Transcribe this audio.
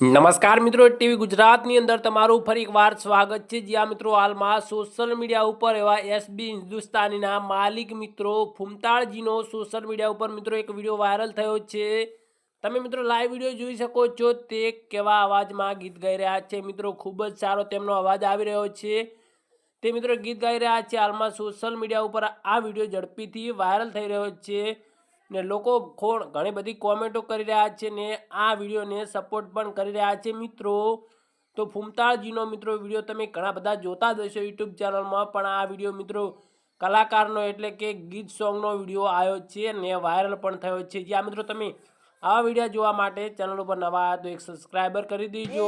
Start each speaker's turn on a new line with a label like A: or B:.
A: નમસ્કાર મિત્રો, ટીવી ગુજરાતની અંદર તમારું ફરી એકવાર સ્વાગત છે. જ્યાં મિત્રો, હાલમાં સોશિયલ મીડિયા ઉપર એવા એસબી હિન્દુસ્તાનીના માલિક મિત્રો ફૂમતાળજીનો સોશિયલ મીડિયા ઉપર મિત્રો એક વીડિયો વાયરલ થયો છે. તમે મિત્રો લાઈવ વીડિયો જોઈ શકો છો, તે કેવા અવાજમાં ગીત ગાઈ રહ્યા છે મિત્રો, ખૂબ જ સારો તેમનો અવાજ આવી રહ્યો છે. તે મિત્રો ગીત ગાઈ રહ્યા છે, હાલમાં સોશિયલ મીડિયા ઉપર આ વીડિયો ઝડપીથી વાયરલ થઈ રહ્યો છે. ને લોકો ખોણ ઘણી બધી કોમેન્ટો કરી રહ્યા છે ને આ વિડીયોને સપોર્ટ પણ કરી રહ્યા છે મિત્રો. તો ફૂમતાળજીનો મિત્રો વીડિયો તમે ઘણા બધા જોતા જ હશો યુટ્યુબ ચેનલમાં, પણ આ વીડિયો મિત્રો કલાકારનો એટલે કે ગીત સોંગનો વીડિયો આવ્યો છે ને વાયરલ પણ થયો છે. જ્યાં મિત્રો તમે આવા વીડિયો જોવા માટે ચેનલ ઉપર નવા આવ્યા તો એક સબસ્ક્રાઈબર કરી દેજો.